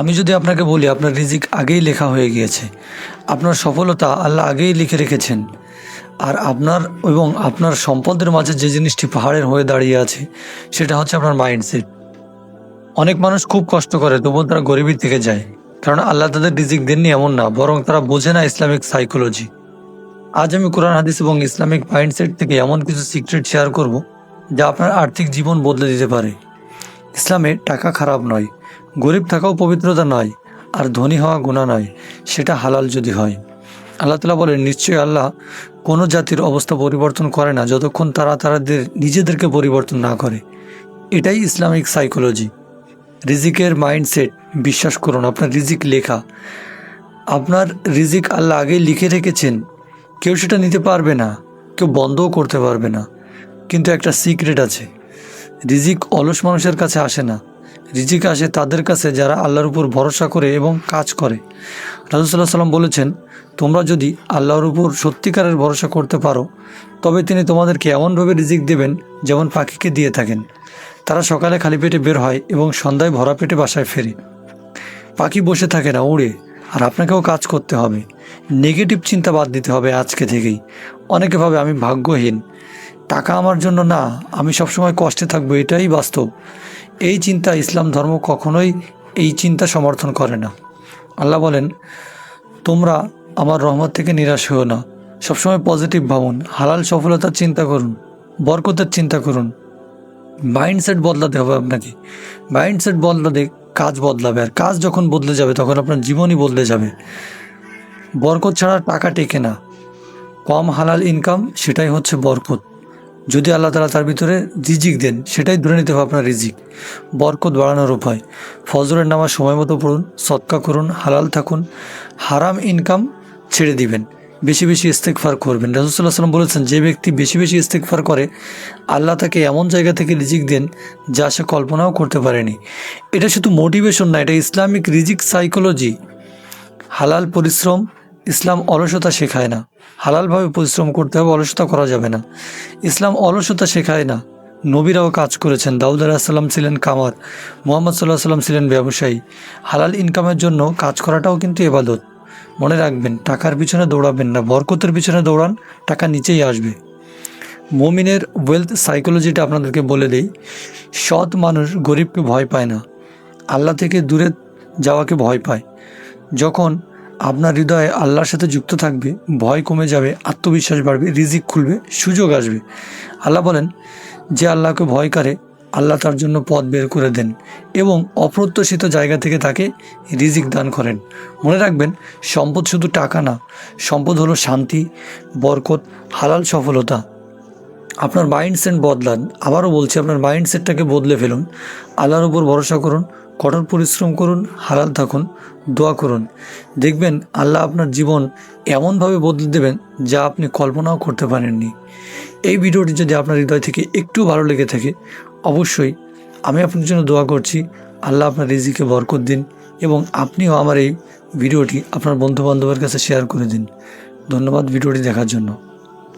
আমি যদি আপনাকে বলি, আপনার রিজিক আগেই লেখা হয়ে গিয়েছে। আপনার সফলতা আল্লাহ আগেই লিখে রেখেছেন। আর আপনার এবং আপনার সম্পদের মাঝে যে জিনিসটি পাহাড়ের হয়ে দাঁড়িয়ে আছে, সেটা হচ্ছে আপনার মাইন্ডসেট অনেক মানুষ খুব কষ্ট করে, তবুও তারা গরিবের থেকে যায়। কারণ আল্লাহ তাদের রিজিক দেননি এমন না, বরং তারা বোঝে না ইসলামিক সাইকোলজি আজ আমি কোরআন, হাদিস এবং ইসলামিক মাইন্ডসেট থেকে এমন কিছু সিক্রেট শেয়ার করব, যা আপনার আর্থিক জীবন বদলে দিতে পারে। ইসলামে টাকা খারাপ নয়, গরিব থাকাও পবিত্রতা নয়, আর ধনী হওয়া গুণা নয়, সেটা হালাল যদি হয়। আল্লাহ তালা বলেন, নিশ্চয়ই আল্লাহ কোনো জাতির অবস্থা পরিবর্তন করে না, যতক্ষণ তারা তাদের নিজেদেরকে পরিবর্তন না করে। এটাই ইসলামিক সাইকোলজি। রিজিকের মাইন্ডসেট, বিশ্বাস করুন, আপনার রিজিক লেখা। আপনার রিজিক আল্লাহ আগেই লিখে রেখেছেন। কেউ সেটা নিতে পারবে না, কেউ বন্ধও করতে পারবে না। কিন্তু একটা সিক্রেট আছে। রিজিক অলস মানুষের কাছে আসে না। রিজিক আসে তাদের কাছে যারা আল্লাহর উপর ভরসা করে এবং কাজ করে। রাজুসাল্লাহ সাল্লাম বলেছেন, তোমরা যদি আল্লাহর উপর সত্যিকারের ভরসা করতে পারো, তবে তিনি তোমাদেরকে এমনভাবে রিজিক দেবেন যেমন পাখিকে দিয়ে থাকেন। তারা সকালে খালি পেটে বের হয় এবং সন্ধ্যায় ভরা পেটে বাসায় ফেরে। পাখি বসে থাকে না, উড়ে। আর আপনাকেও কাজ করতে হবে। নেগেটিভ চিন্তা বাদ দিতে হবে আজকে থেকেই। অনেকে ভাবে আমি ভাগ্যহীন। টাকা আমার জন্য না, আমি সবসময় কষ্টে থাকব, এটাই বাস্তব। এই চিন্তা ইসলাম ধর্ম কখনোই এই চিন্তা সমর্থন করে না। আল্লাহ বলেন, তোমরা আমার রহমত থেকে নিরাশ হও না। সবসময় পজিটিভ ভাবুন, হালাল সফলতার চিন্তা করুন, বরকতের চিন্তা করুন। মাইন্ডসেট বদলাতে হবে আপনাকে। মাইন্ডসেট বদলাতে কাজ বদলাবে, আর কাজ যখন বদলে যাবে, তখন আপনার জীবনই বদলে যাবে। বরকত ছাড়া টাকা টেকে না। কম হালাল ইনকাম সেটাই হচ্ছে বরকত। যদি আল্লাহ তালা তার ভিতরে রিজিক দেন, সেটাই ধরে নিতে হবে আপনার রিজিক। বরকত বাড়ানোর উপায়। ফজরের নামাজ সময় মতো পড়ুন সৎকা করুন, হালাল থাকুন, হারাম ইনকাম ছেড়ে দিবেন। বেশি বেশি ইস্তেকফার করবেন। রাজুসাল্লাহ সাল্লাম বলেছেন, যে ব্যক্তি বেশি বেশি ইস্তেকফার করে, আল্লাহ তাকে এমন জায়গা থেকে রিজিক দেন যা সে কল্পনাও করতে পারেনি। এটা শুধু মোটিভেশন না, এটা ইসলামিক রিজিক সাইকোলজি হালাল পরিশ্রম ইসলাম অলসতা শেখায় না। হালালভাবে পরিশ্রম করতে হবে, অলসতা করা যাবে না। ইসলাম অলসতা শেখায় না। নবীরাও কাজ করেছেন। দাউদ আলাহিসাল্লাম ছিলেন কামার, মোহাম্মদ সাল্লাহ সাল্লাম ছিলেন ব্যবসায়ী। হালাল ইনকামের জন্য কাজ করাটাও কিন্তু এবাদত। মনে রাখবেন, টাকার পিছনে দৌড়াবেন না। বরকতের পিছনে দৌড়ান, টাকা নিচেই আসবে। মমিনের ওয়েলথ সাইকোলজিটা আপনাদেরকে বলে দেই, সৎ মানুষ গরিবকে ভয় পায় না। আল্লাহ থেকে দূরে যাওয়াকে ভয় পায়। যখন আপনার হৃদয়ে আল্লাহর সাথে যুক্ত থাকবে, ভয় কমে যাবে, আত্মবিশ্বাস বাড়বে, রিজিক খুলবে, সুযোগ আসবে। আল্লাহ বলেন, যে আল্লাহকে ভয় করে, আল্লাহ তার জন্য পথ বের করে দেন এবং অপ্রত্যাশিত জায়গা থেকে তাকে রিজিক দান করেন। মনে রাখবেন, সম্পদ শুধু টাকা না, সম্পদ হলো শান্তি, বরকত, হালাল সফলতা। আপনার মাইন্ডসেট বদলান। আবারও বলছি, আপনার মাইন্ডসেটটাকে বদলে ফেলুন। আল্লাহর উপর ভরসা করুন। কঠোর পরিশ্রম করুন, হালাল থাকুন, দোয়া করুন। দেখবেন আল্লাহ আপনার জীবন এমনভাবে বদলে দেবেন যা আপনি কল্পনাও করতে পারেননি। এই ভিডিওটি যদি আপনার হৃদয় থেকে একটু ভালো লেগে থাকে, অবশ্যই আমি আপনার জন্য দোয়া করছি, আল্লাহ আপনার রিজিকে বরকত দিন এবং আপনিও আমার এই ভিডিওটি আপনার বন্ধুবান্ধবের কাছে শেয়ার করে দিন। ধন্যবাদ ভিডিওটি দেখার জন্য।